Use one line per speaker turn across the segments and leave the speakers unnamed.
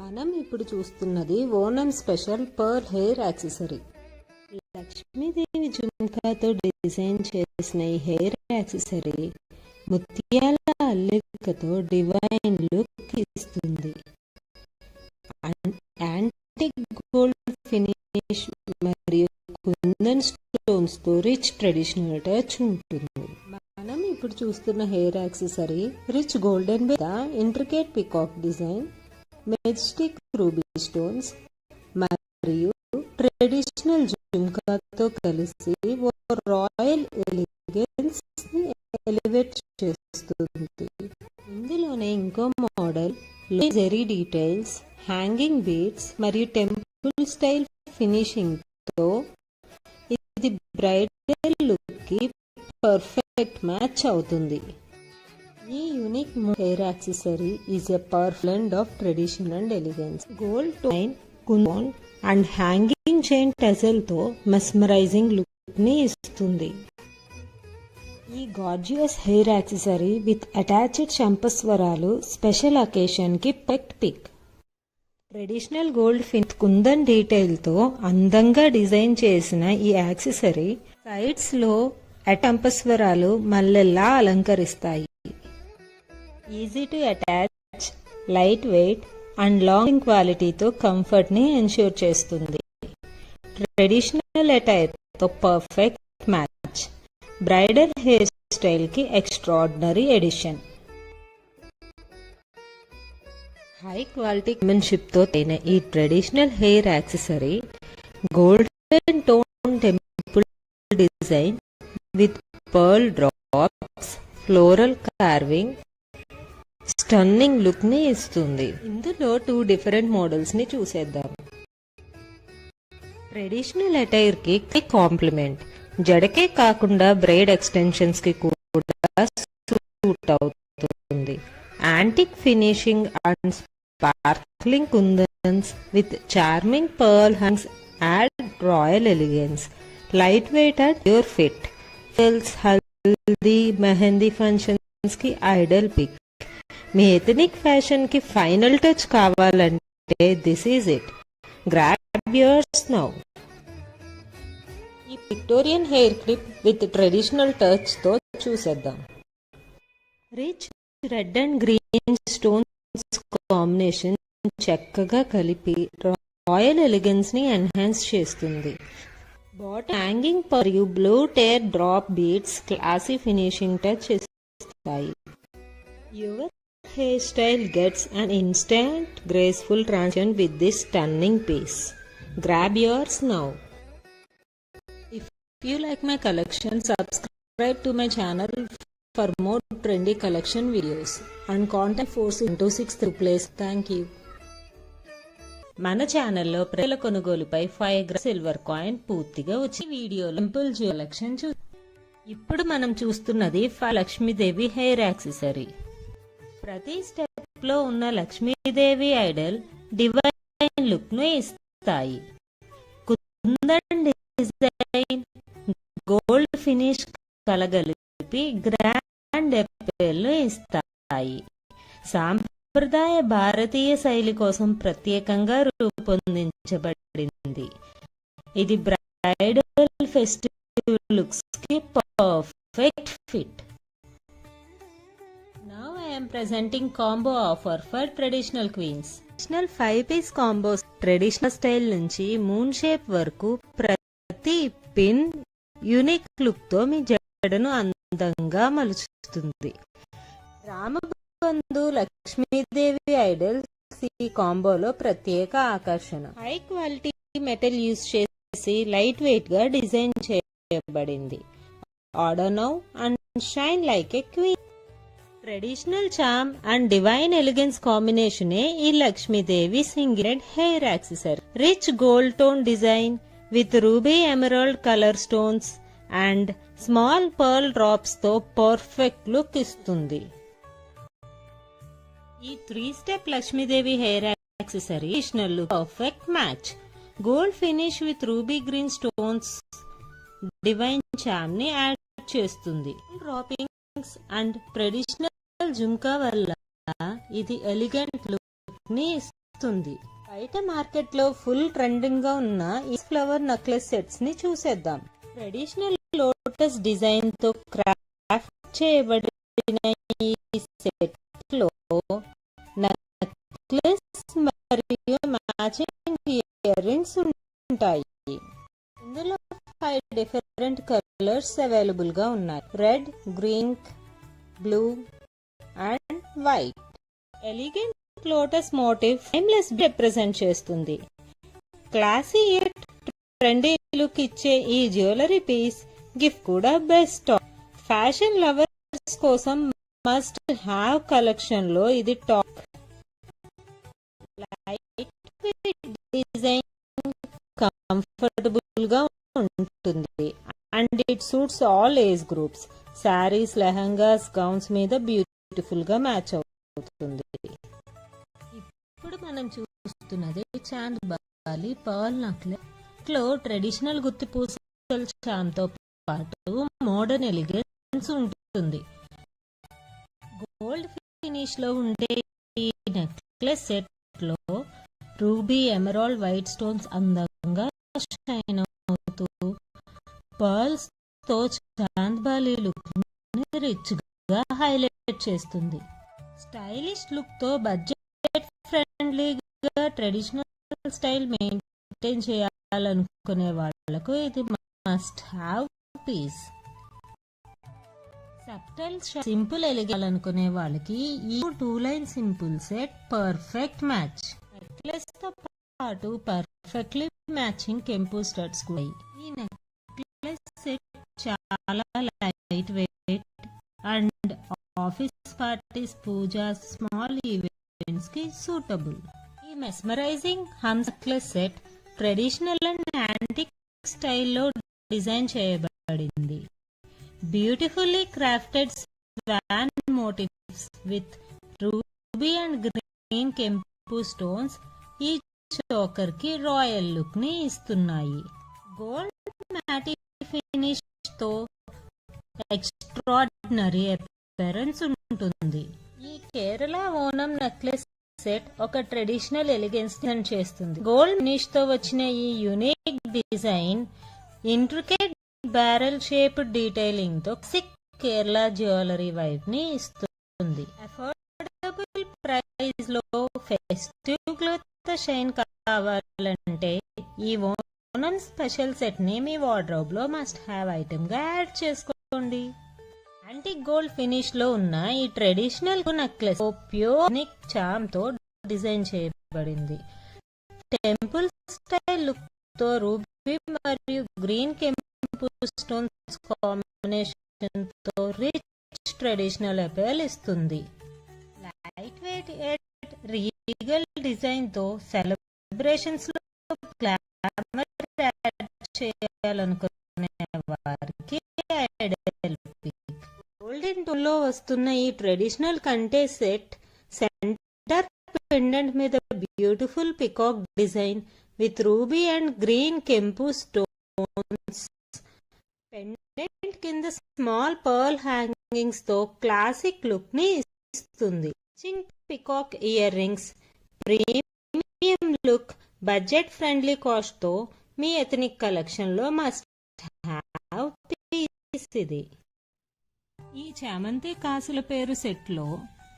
మనం ఇప్పుడు చూస్తున్నది Onam special pearl hair accessory. Lakshmidevi జుంకాతో design చేసిన ఈ హెయిర్ యాక్సెసరీ ముత్యాల అల్లికతో డివైన్ లుక్ ఇస్తుంది యాంటిక్ గోల్డ్ ఫినిష్ మరియు కుందన్ స్టోన్స్తో రిచ్ ట్రెడిషనల్ టచ్ ఉంటుంది. మనం ఇప్పుడు చూస్తున్న hair accessory rich golden with intricate peacock design majestic ruby stones మరియు ట్రెడిషనల్ జుంకాతో కలిసి ఓ రాయల్ ఎలిగెన్స్ని ఎలివేట్ చేస్తుంది. ఇందులోనే ఇంకో model zari details hanging beads మరియు టెంపుల్ స్టైల్ ఫినిషింగ్తో ఇది బ్రైడల్ లుక్కి పర్ఫెక్ట్ మ్యాచ్ అవుతుంది. ఈ unique hair accessory is a power blend of tradition and elegance gold tone kundan and hanging chain టెజల్తో mesmerising లుక్ని ఇస్తుంది. ఈ gorgeous hair accessory with attached చంపస్వరాలు special అకేషన్కి perfect pick traditional gold finish kundan డీటెయిల్తో అందంగా design చేసిన ఈ accessory సైడ్స్లో అటంపస్వరాలు మల్లెల్లా అలంకరిస్తాయి. Easy to attach light weight and long క్వాలిటీతో కంఫర్ట్ని ఎన్ష్యూర్ చేస్తుంది. ట్రెడిషనల్ అటైర్తో పర్ఫెక్ట్ మ్యాచ్ బ్రైడల్ హెయిర్ స్టైల్కి ఎక్స్ట్రాడినరీ ఎడిషన్ హై క్వాలిటీ మెన్షిప్తో తేన ఈ traditional hair accessory golden tone temple design with pearl drops floral carving stunning లుక్ని ఇస్తుంది. ఇందులో టూ డిఫరెంట్ మోడల్స్ని చూసేద్దాం. ట్రెడిషనల్ అటైర్కి కాంప్లిమెంట్ జడకే కాకుండా బ్రైడ్ ఎక్స్టెన్షన్స్కి కూడా సూట్ అవుతుంది. Antique finishing and sparkling kundans with charming pearl hangs add royal elegance light weight and pure fit feels haldi mehndi ఫంక్షన్స్కి ideal pick మీ ethnic ఫ్యాషన్కి final touch కావాలంటే this is it. Grab yours now ఈ Victorian hair clip with traditional టచ్తో చూసేద్దాం. Rich red and green stones combination చక్కగా కలిపి royal ఎలిగెన్స్ని enhance చేస్తుంది. బాట్ హ్యాంగింగ్ మరియు blue teardrop beads classy finishing touch ఇస్తాయి your hair style gets an instant graceful transition with this stunning piece. Grab yours now. If you like my collection, subscribe to my channel for more trendy collection videos and contact 4626 place. Thank you. మన ఛానల్లో ప్రజల కొనుగోలుపై five గ్రా silver coin పూర్తిగా వచ్చి వీడియోలో simple collection చూ ఇప్పుడు మనం చూస్తున్నది ఫ లక్ష్మీదేవి హెయిర్ యాక్సెసరీ ప్రతి స్టెప్లో ఉన్న లక్ష్మీదేవి ఐడల్ డివైన్ లుక్ను ఇస్తాయి. కుందన్ డిజైన్ గోల్డ్ ఫినిష్ కలగలిపి గ్రాండ్ ఎపెల్ ఇస్తాయి. సాంప్రదాయ భారతీయ శైలి కోసం ప్రత్యేకంగా రూపొందించబడింది. ఇది bridal festival లుక్స్కి perfect fit. Presenting combo offer for traditional queens. Traditional five piece combos traditional style నుంచి మూన్ షేప్ వరకు ప్రతి పిన్ యూనిక్ లుక్తో మీ జడను అందంగా మలుచుతుంది. రామబంధు లక్ష్మీదేవి ఐడల్స్ ఈ కాంబోలో ప్రత్యేక ఆకర్షణ. హై క్వాలిటీ మెటల్ యూస్ చేసి లైట్ వెయిట్గా డిజైన్ చేయబడింది. Order now and shine like a queen traditional charm and divine elegance కాంబినేషనే ఈ Lakshmidevi single hair accessory. Rich gold tone design with ruby emerald colour stones and small pearl డ్రాప్స్తో perfect look ఇస్తుంది. ఈ three step Lakshmidevi hair accessory look perfect match. Gold finish with ruby green stones divine చామ్ని add చేస్తుంది. Droppings and traditional జుంకా వల్ల ఇది elegant లుక్ని ఇస్తుంది. బయట మార్కెట్లో full ట్రెండింగ్గా ఉన్న ఈ ఫ్లవర్ నెక్లెస్ సెట్స్ని చూసేద్దాం. ట్రెడిషనల్ లోటస్ డిజైన్తో క్రాఫ్ట్ చేయబడిన ఈ సెట్లో నెక్లెస్ మరియు మ్యాచింగ్ ఇయర్ రింగ్స్ ఉంటాయి. ఇందులో ఫైవ్ డిఫరెంట్ కలర్స్ అవైలబుల్గా ఉన్నాయి. Red green blue white elegant lotus motif timeless represent చేస్తుంది. క్లాసీ ట్రెండీ లుక్ ఇచ్చే ఈ జ్యువెలరీ పీస్ గిఫ్ట్ కూడా బెస్ట్ ఫ్యాషన్ లవర్స్ కోసం మస్ట్ హ్యావ్ కలెక్షన్లో ఇది టాప్ లైట్ డిజైన్ కంఫర్టబుల్గా ఉంటుంది. And it suits all age groups saris lehengas gowns మీద బ్యూటీ బ్యూటిఫుల్గా మ్యాచ్ అవుతుంది. ఇప్పుడు మనం చూస్తున్నది చాంద్ బాలి పర్ల్ నక్లెస్లో ట్రెడిషనల్ గుత్తి పూసల చాంద్తో పాటు మోడర్న్ ఎలిగెన్స్ ఉంటుంది. గోల్డ్ ఫినిష్లో ఉండే ఈ నెక్లెస్ సెట్లో రూబీ ఎమరాల్డ్ వైట్ స్టోన్స్ అందంగా షైన్ అవుతూ పర్ల్స్తో చాంద్ బాలి లుక్ రిచ్ గా హైలైట్ చేస్తుంది. స్టైలిష్ లుక్తో బడ్జెట్ ఫ్రెండ్లీగా ట్రెడిషనల్ స్టైల్ మెయింటైన్ చేయాలనుకునే వాళ్ళకు ఇది must have piece subtle simple ఎలిగాలనుకునే వాళ్ళకి ఈ two line simple set perfect match నెక్లెస్తో పాటు పర్ఫెక్ట్లీ మ్యాచింగ్ కెంపు స్టడ్స్ కూడా. ఈ నెక్లెస్ సెట్ చాలా light weight and office parties puja small ఈవెంట్స్కి suitable. ఈ మెస్మరైజింగ్ హంసక్లెస్ సెట్ ట్రెడిషనల్ అండ్ యాంటిక్ స్టైల్లో డిజైన్ చేయబడింది. Beautifully crafted swan motifs with ruby and green కెంపు స్టోన్స్ ఈ చోకర్కి రాయల్ లుక్ని ఇస్తున్నాయి. గోల్డ్ మ్యాటి ఫినిష్తో ఎక్స్ట్రాడినరీ అపెరెన్స్ ఉంటుంది. ఈ కేరళ ఓనం నెక్లెస్ సెట్ ఒక ట్రెడిషనల్ ఎలిగెన్స్ చేస్తుంది. గోల్డ్ ఫినిష్తో వచ్చిన ఈ unique design intricate barrel shape డీటైలింగ్తో సిక్ కేరళ జ్యువెలరీ వైబ్ని ఇస్తుంది. అఫోర్డబుల్ ప్రైస్లో ఫెస్టివ్ క్లోత్ షైన్ కావాలంటే ఈ ఓనం స్పెషల్ సెట్ని మీ వార్డ్రోబ్లో మస్ట్ హ్యావ్ ఐటమ్గా యాడ్ చేసుకోండి యాంటిక్ గోల్డ్ ఫినిష్లో ఉన్న ఈ ట్రెడిషనల్ నెక్లెస్ ప్యూర్ నిక్ చామ్తో డిజైన్ చేయబడింది. టెంపుల్ స్టైల్ లుక్తో రూబీ మరియు గ్రీన్ కెంపు స్టోన్స్ కాంబినేషన్తో రిచ్ ట్రెడిషనల్ అపేల్ ఇస్తుంది. లైట్ వెయిట్ రీగల్ డిజైన్తో సెలబ్రేషన్స్లో గ్లామర్ యాడ్ చేయాలనుకునే వారికి ఐడియల్ వస్తున్న ఈ ట్రెడిషనల్ కంటే సెట్ సెంటర్ పెండెంట్ మీద beautiful peacock design with ruby and green కెంపు స్టోన్స్. పెండెంట్ కింద స్మాల్ పర్ల్ హ్యాంగింగ్స్తో క్లాసిక్ లుక్ని ఇస్తుంది. చింక్ peacock earrings premium look budget friendly కాస్ట్తో మీ ఎథనిక్ కలెక్షన్లో మస్ట్ హ్యావ్ పీస్ ఇది. ఈ చామంతి కాసుల పేరు సెట్లో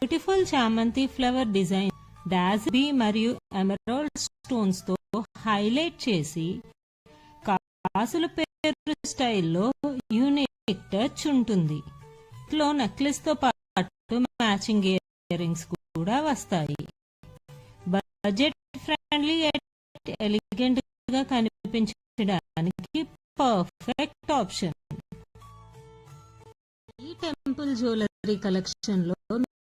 బ్యూటిఫుల్ చామంతి ఫ్లవర్ డిజైన్ డాజ్బీ మరియు ఎమరాల్డ్ స్టోన్స్తో హైలైట్ చేసి కాసుల పేరు స్టైల్లో యూనిక్ టచ్ ఉంటుంది. ఇంట్లో నెక్లెస్తో పాటు మ్యాచింగ్ ఇయర్ రింగ్స్ కూడా వస్తాయి. బడ్జెట్ ఫ్రెండ్లీ ఎలిగెంట్గా కనిపించడానికి పర్ఫెక్ట్ ఆప్షన్. ఈ టెంపుల్ జ్యువెలరీ కలెక్షన్లో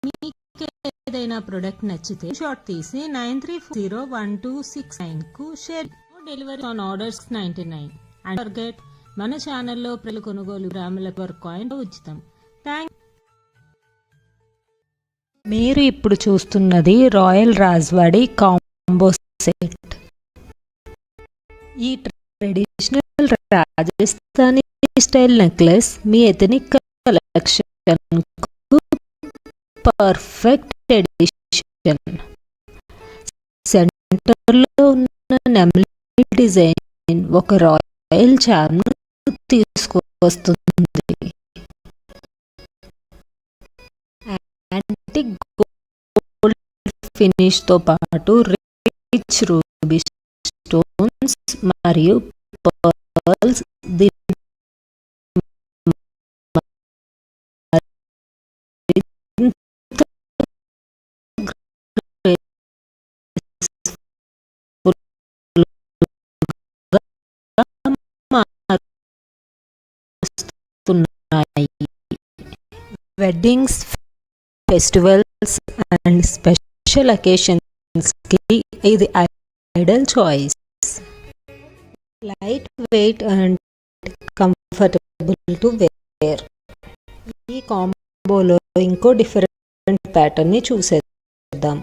మీకు ఏదైనా ప్రొడక్ట్ నచ్చితే షార్ట్ తీసి nine three zero one two six నైన్కు share delivery on orders ninety nine and forget మన ఛానల్లో ప్రజలు కొనుగోలు గ్రాముల పర్ కాయిన్ ఉచితం. థ్యాంక్ మీరు ఇప్పుడు చూస్తున్నది రాయల్ రాజ్వాడి కాంబో సెట్. ఈ ట్రెడిషనల్ రాజస్థానీ స్టైల్ నెక్లెస్ మీ ఎథనిక్ కలెక్షన్ పర్ఫెక్ట్ ఎడిషన్ సెంటర్లో ఉన్న నెమలి డిజైన్ ఒక రాయల్ చార్మ్ తీసుకువస్తుంది యాంటిక్ గోల్డ్ ఫినిష్తో పాటు రిచ్ రూబీ స్టోన్స్ మరియు పర్ల్స్ ఉన్నాయి వెడ్డింగ్స్ ఫెస్టివల్స్ అండ్ స్పెషల్ అకేషన్స్కి ఇది ideal choice light weight and comfortable to wear ఈ కాంబోలో ఇంకో డిఫరెంట్ ప్యాటర్న్ని చూసేద్దాం.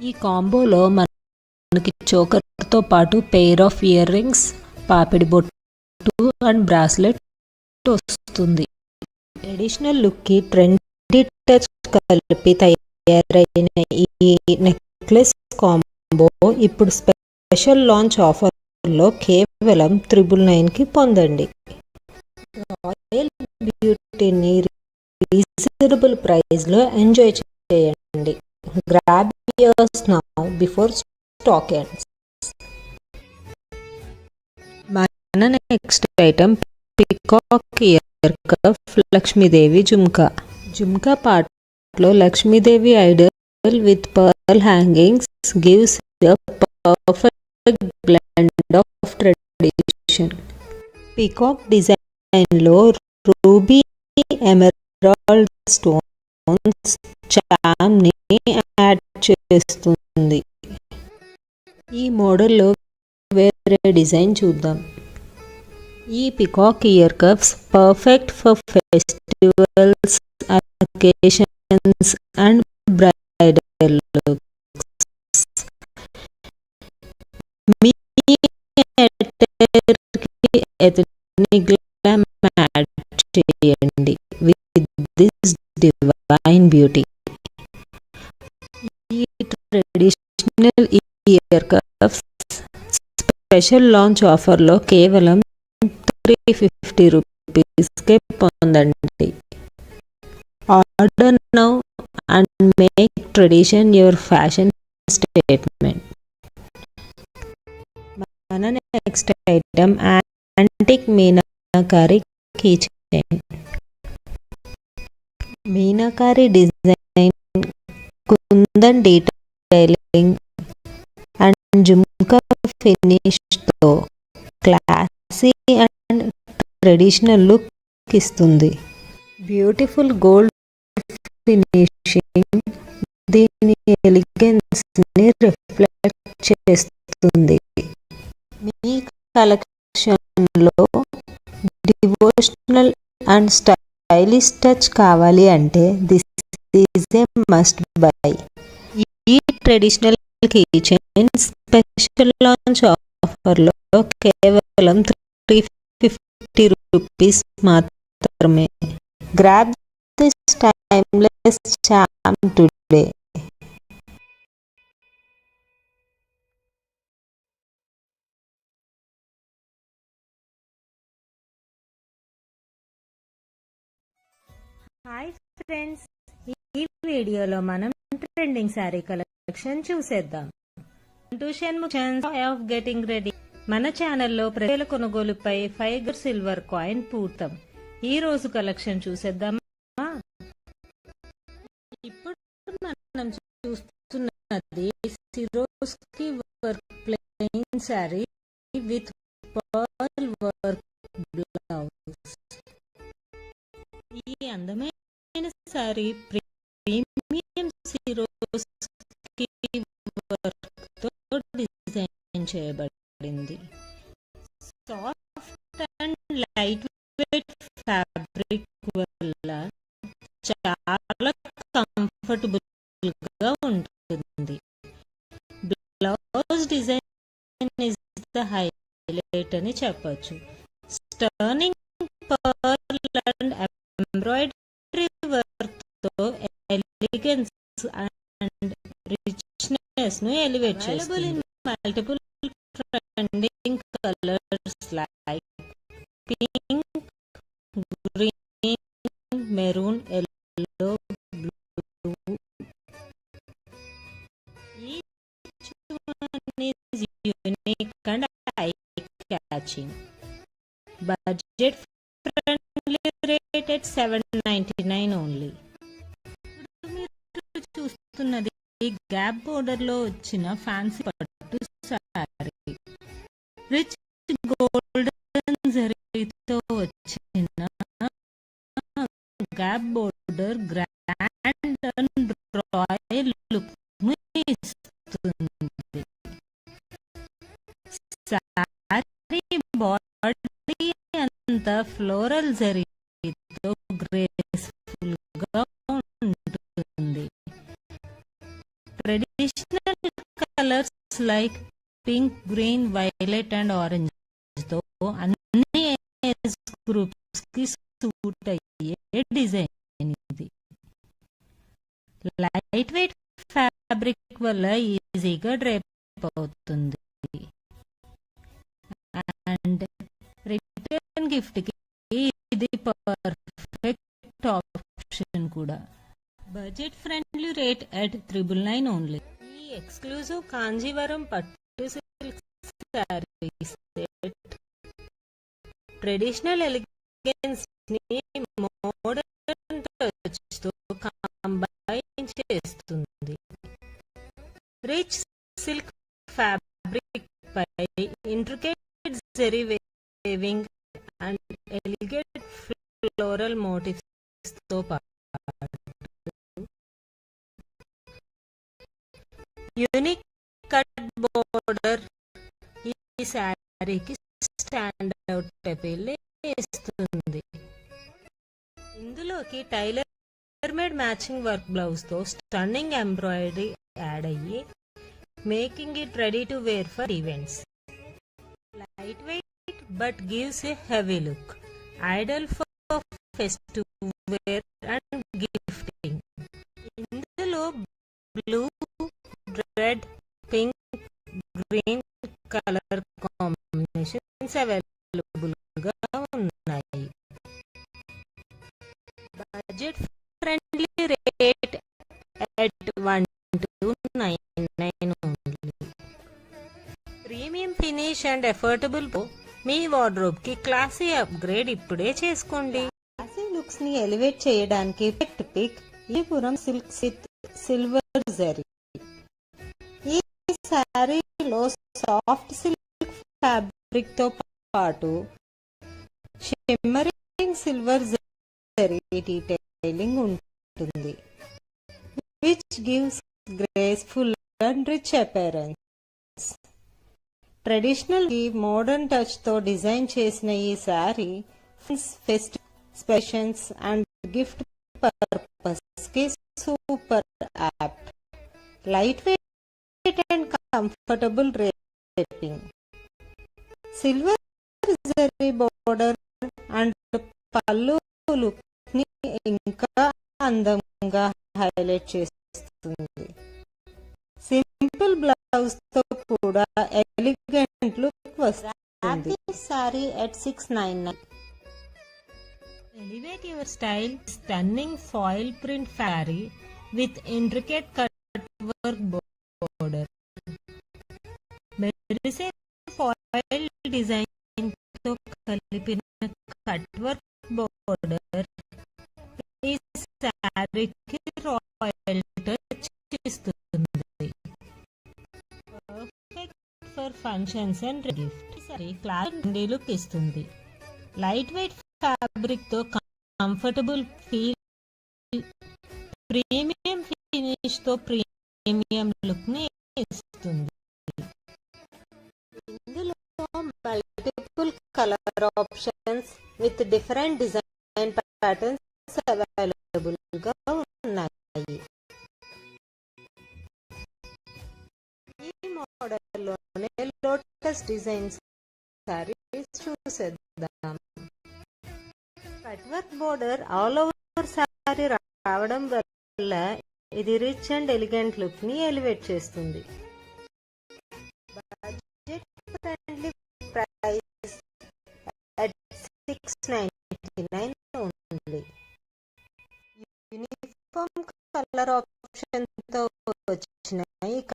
ఈ కాంబోలో మనకి చోకర్తో పాటు పెయిర్ ఆఫ్ ఇయర్ రింగ్స్ పాపిడి బొట్టు అండ్ బ్రాస్లెట్ వస్తుంది ట్రెడిషనల్ లుక్కి ట్రెండీ టచ్ కలిపి తయారైన ఈ నెక్లెస్ కాంబో ఇప్పుడు స్పెషల్ లాంచ్ ఆఫర్లో కేవలం త్రిబుల్ నైన్కి పొందండి. రాయల్ బ్యూటీని రీజనబుల్ ప్రైస్లో ఎంజాయ్ చేయండి. Grab yours now before stock ends మన next item peacock ear cuff Lakshmidevi jhumka. Jhumka పాటలో Lakshmidevi idol with pearl hangings gives perfect blend of tradition. Peacock డిజైన్లో రూబీ ఎమరాల్డ్ స్టోన్స్ చామ్ని add చేస్తుంది. ఈ మోడల్లో వేరే డిజైన్ చూద్దాం. ఈ peacock ear cuffs perfect for festivals occasions and bridal looks me ethnic match చేయండి. విత్ దిస్ డివైన్ బ్యూటీ ఈ traditional ear cuffs special launch ఆఫర్లో కేవలం త్రీ ఫిఫ్టీ రూపీస్కే పొందండి. Order now and make tradition your fashion statement మన next item antique meenakari key chain meenakari design kundan detailing and jhumka ఫినిష్తో classy and traditional look ఇస్తుంది. Beautiful gold finishing దీని ఎలిగెన్స్ని reflect చేస్తుంది. మీ కలెక్షన్లో డివోషనల్ అండ్ స్టైలిష్ టచ్ కావాలి అంటే this is a must buy ఈ traditional keychain special launch ఆఫర్లో కేవలం త్రీ ఫిఫ్టీ రూపీస్ మాత్రమే. Grab this timeless charm today
hi friends ఈ వీడియోలో మనం ట్రెండింగ్ శారీ కలెక్షన్ చూసేద్దాం. ట్యూషన్ ఆఫ్ గెటింగ్ రెడీ మన ఛానల్లో ప్రజల కొనుగోలుపై ఫైగర్ సిల్వర్ కాయిన్ పూర్తం ఈ రోజు కలెక్షన్ చూసేద్దామా?
ఇప్పుడు మనం చూస్తున్నది Swarovski work plain sari with pearl work blouse. ఈ అందమైన శారీ ప్రీమియం సిరోస్కి వర్క్తో డిజైన్ చేయబడింది soft and light weight fabric వల్ల చాలా కంఫర్టబుల్గా ఉంటుంది. Blouse design is the highlight అని చెప్పొచ్చు. స్టర్నింగ్ పర్ల్ అండ్ ఎంబ్రాయిడరీ వర్క్తో ఎలిగెన్స్ అండ్
రిచ్నెస్ను ఎలివేట్ చేస్తుంది. Multiple colors like pink, pink maroon, maroon blue. Each one is unique and eye-catching. Budget friendly rate at at seven ninety చూస్తున్నది gap బోర్డర్లో వచ్చిన fancy పట్టు sari rich golden జరీతో వచ్చిన gap border grand and royal look ఇస్తుంది. Sari body అంత floral జరీతో గ్రేస్ఫుల్గా ఉంటుంది. Traditional colours like pink green violet and ఆరెంజ్తో అన్ని ఏజ్ గ్రూప్స్కి సూట్ అయ్యే డిజైన్ ఇది. లైట్ వెయిట్ ఫ్యాబ్రిక్ వల్ల ఈజీగా డ్రైప్ అవుతుంది. అండ్ రిటర్న్ గిఫ్ట్కి ఇది పర్ఫెక్ట్ ఆప్షన్ కూడా. Budget friendly rate at triple nine only ఈ ఎక్స్క్లూజివ్ కాంజీవరం పట్టు శారీ సెట్ ట్రెడిషనల్ ఎలిగెన్స్ని మోడర్న్ టచ్తో కంబైన్ చేస్తుంది. Rich silk fabric pi intricate zari weaving and elegant floral మోటివ్స్తో పాటు. యూనిక్ శారీకి స్టాండ్ అవుట్ అపీల్ ఇస్తుంది ఇందులోకి టైలర్ మేడ్ మ్యాచింగ్ వర్క్ బ్లౌజ్తో స్టన్నింగ్ ఎంబ్రాయిడరీ యాడ్ అయ్యి making it ready to wear for events light weight but gives a heavy look ideal for festive wear and gifting ఇందులో blue red pink green colour combinations అవైలబుల్గా ఉన్నాయి budget friendly rate at one two nine nine only premium finish and affordable మీ వార్డ్రోబ్కి classy upgrade ఇప్పుడే చేసుకోండి.
Classy లుక్స్ని elevate చేయడానికి పెట్ pick ఈ పురం సిల్క్ సిత్ సిల్వర్ జరీ ఈ శారీలో సాఫ్ట్ సిల్క్ ఫ్యాబ్రిక్ ఫ్యాబ్రిక్తో పాటు షిమ్మరింగ్ సిల్వర్ జరీ డీటైలింగ్ ఉంటుంది which gives graceful and rich appearance traditional modern టచ్తో design చేసిన ఈ శారీ ఫెస్ట్ స్పెషన్స్ అండ్ గిఫ్ట్ పర్పస్కి super app light weight and comfortable wrapping silver zari border and పళ్ళు లుక్ని ఇంకా అందంగా హైలైట్ చేస్తుంది సింపుల్ బ్లౌజ్తో కూడా ఎలిగెంట్ లుక్ వస్తుంది sari at six nine nine
Elevate your style, stunning foil print saree with intricate cut work border. మెరిసే foil డిజైన్తో కలిపిన కట్ వర్క్ బోర్డర్ ఈ శారీకి రాయల్ టచ్ ఇస్తుంది. Perfect for functions and gift sari class look ఇస్తుంది. Light weight ఫ్యాబ్రిక్తో comfortable feel premium ఫినిష్తో premium లుక్ని ఇస్తుంది.
Multiple colour options with different design patterns అవైలబుల్గా ఉన్నాయి ఈ మోడల్లోనే లోటస్ డిజైన్స్ సారీస్ చూసేద్దాం. Cut work border all over sari రావడం వల్ల ఇది రిచ్ అండ్ ఎలిగెంట్ లుక్ని ఎలివేట్ చేస్తుంది.
బడ్జెట్ సిక్స్ నైంటీ నైన్ ఉంది యూనిఫామ్ కలర్ ఆప్షన్తో వచ్చిన